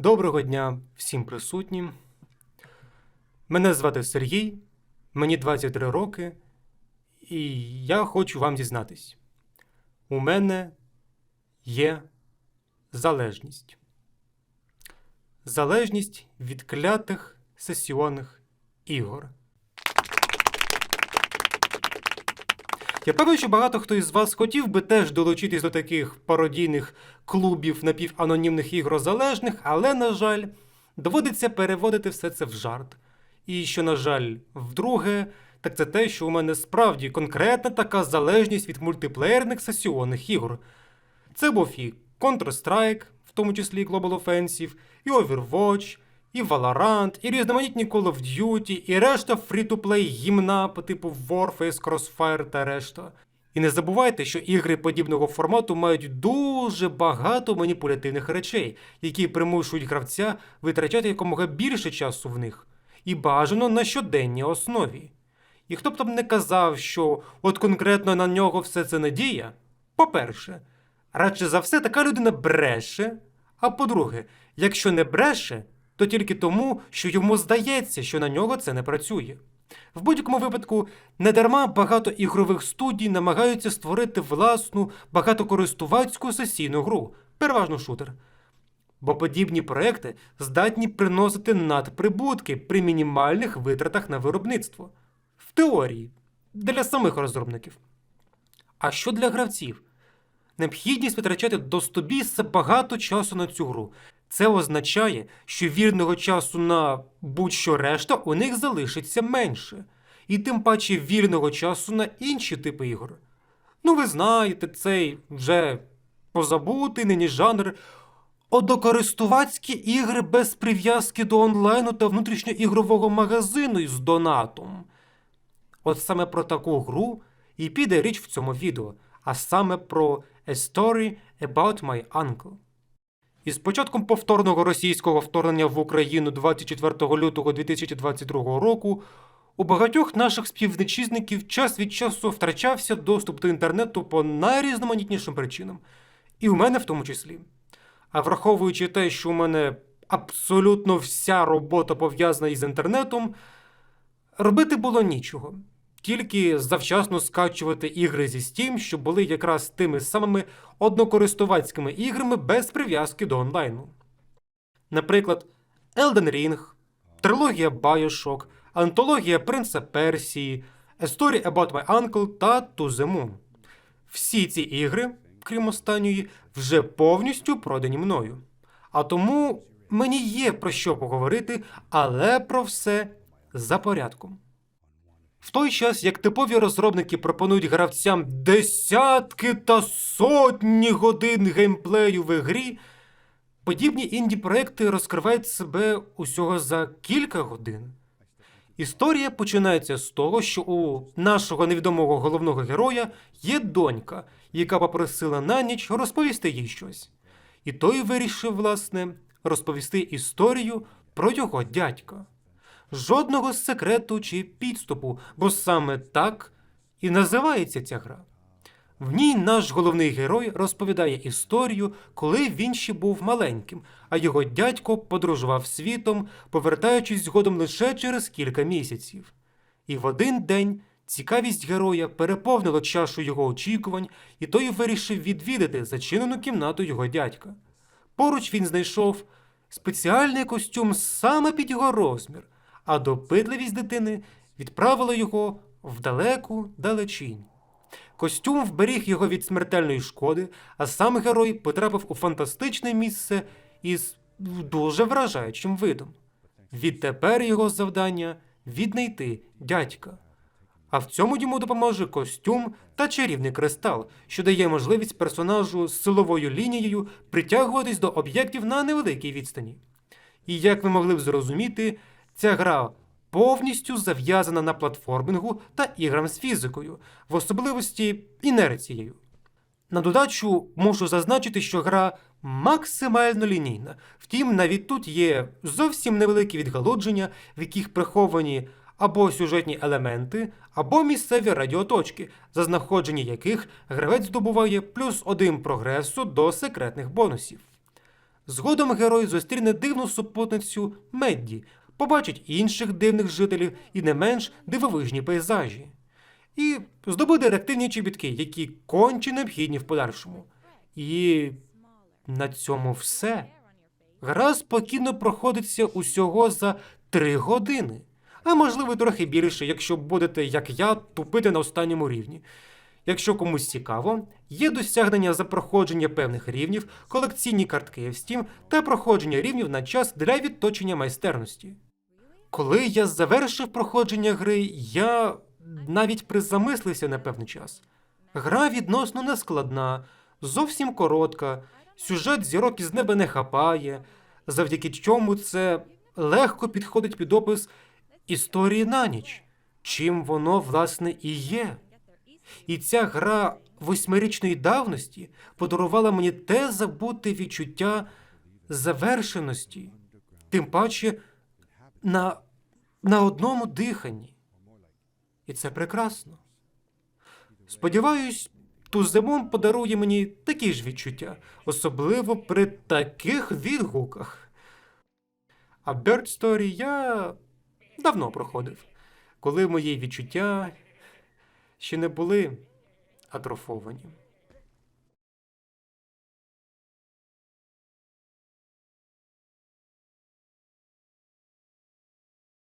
Доброго дня всім присутнім. Мене звати Сергій, мені 23 роки, і я хочу вам дізнатись. У мене є залежність. Залежність від клятих сесіонних ігор. Я певен, що багато хто із вас хотів би теж долучитись до таких пародійних клубів напіванонімних ігрозалежних, але, на жаль, доводиться переводити все це в жарт. І що, на жаль, вдруге, так це те, що у мене справді конкретна така залежність від мультиплеєрних сесіонних ігор. Це був і Counter-Strike, в тому числі Global Offensive, і Overwatch, і Valorant, і різноманітні Call of Duty, і решта фрі-то-плей гімна по типу Warface, Crossfire та решта. І не забувайте, що ігри подібного формату мають дуже багато маніпулятивних речей, які примушують гравця витрачати якомога більше часу в них, і бажано на щоденній основі. І хто б там не казав, що от конкретно на нього все це надія, по-перше, радше за все така людина бреше. А по-друге, якщо не бреше, то тільки тому, що йому здається, що на нього це не працює. В будь-якому випадку, недарма багато ігрових студій намагаються створити власну багатокористувацьку сесійну гру, переважно шутер. Бо подібні проекти здатні приносити надприбутки при мінімальних витратах на виробництво. В теорії, для самих розробників. А що для гравців? Необхідність витрачати до 100 біса багато часу на цю гру. Це означає, що вірного часу на будь-що решта у них залишиться менше, і тим паче вірного часу на інші типи ігор. Ну, ви знаєте, цей вже позабутий нині жанр одокористувацькі ігри без прив'язки до онлайну та внутрішньоігрового магазину із донатом. От саме про таку гру і піде річ в цьому відео, а саме про A Story About My Uncle. Із початком повторного російського вторгнення в Україну 24 лютого 2022 року у багатьох наших співвітчизників час від часу втрачався доступ до інтернету по найрізноманітнішим причинам, і у мене в тому числі. А враховуючи те, що у мене абсолютно вся робота пов'язана із інтернетом, робити було нічого. Тільки завчасно скачувати ігри зі Steam, що були якраз тими самими однокористувацькими іграми без прив'язки до онлайну. Наприклад, Elden Ring, трилогія Bioshock, антологія Принца Персії, A Story About My Uncle та To The Moon. Всі ці ігри, крім останньої, вже повністю продані мною. А тому мені є про що поговорити, але про все за порядком. В той час, як типові розробники пропонують гравцям десятки та сотні годин геймплею в ігрі, подібні інді-проекти розкривають себе усього за кілька годин. Історія починається з того, що у нашого невідомого головного героя є донька, яка попросила на ніч розповісти їй щось. І той вирішив, власне, розповісти історію про його дядька. Жодного секрету чи підступу, бо саме так і називається ця гра. В ній наш головний герой розповідає історію, коли він ще був маленьким, а його дядько подорожував світом, повертаючись згодом лише через кілька місяців. І в один день цікавість героя переповнила чашу його очікувань, і той вирішив відвідати зачинену кімнату його дядька. Поруч він знайшов спеціальний костюм саме під його розмір, а допитливість дитини відправила його в далеку далечінь. Костюм вберіг його від смертельної шкоди, а сам герой потрапив у фантастичне місце із дуже вражаючим видом. Відтепер його завдання віднайти дядька. А в цьому йому допоможе костюм та чарівний кристал, що дає можливість персонажу з силовою лінією притягуватись до об'єктів на невеликій відстані. І як ви могли б зрозуміти, ця гра повністю зав'язана на платформінгу та іграм з фізикою, в особливості інерцією. На додачу можу зазначити, що гра максимально лінійна. Втім, навіть тут є зовсім невеликі відгалудження, в яких приховані або сюжетні елементи, або місцеві радіоточки, за знаходження яких гравець здобуває плюс один прогресу до секретних бонусів. Згодом герой зустріне дивну супутницю Медді, побачить інших дивних жителів і не менш дивовижні пейзажі. І здобуде реактивні чобітки, які конче необхідні в подальшому. І на цьому все. Гра спокійно проходиться усього за три години, а можливо трохи більше, якщо будете, як я, тупити на останньому рівні. Якщо комусь цікаво, є досягнення за проходження певних рівнів, колекційні картки в Steam та проходження рівнів на час для відточення майстерності. Коли я завершив проходження гри, я навіть призамислився на певний час. Гра відносно нескладна, зовсім коротка, сюжет зірок із неба не хапає, завдяки чому це легко підходить під опис історії на ніч, чим воно, власне, і є. І ця гра восьмирічної давності подарувала мені те забуте відчуття завершеності, тим паче на, на одному диханні. І це прекрасно. Сподіваюсь, Туземон подарує мені такі ж відчуття, особливо при таких відгуках. А Bird Story я давно проходив, коли мої відчуття ще не були атрофовані.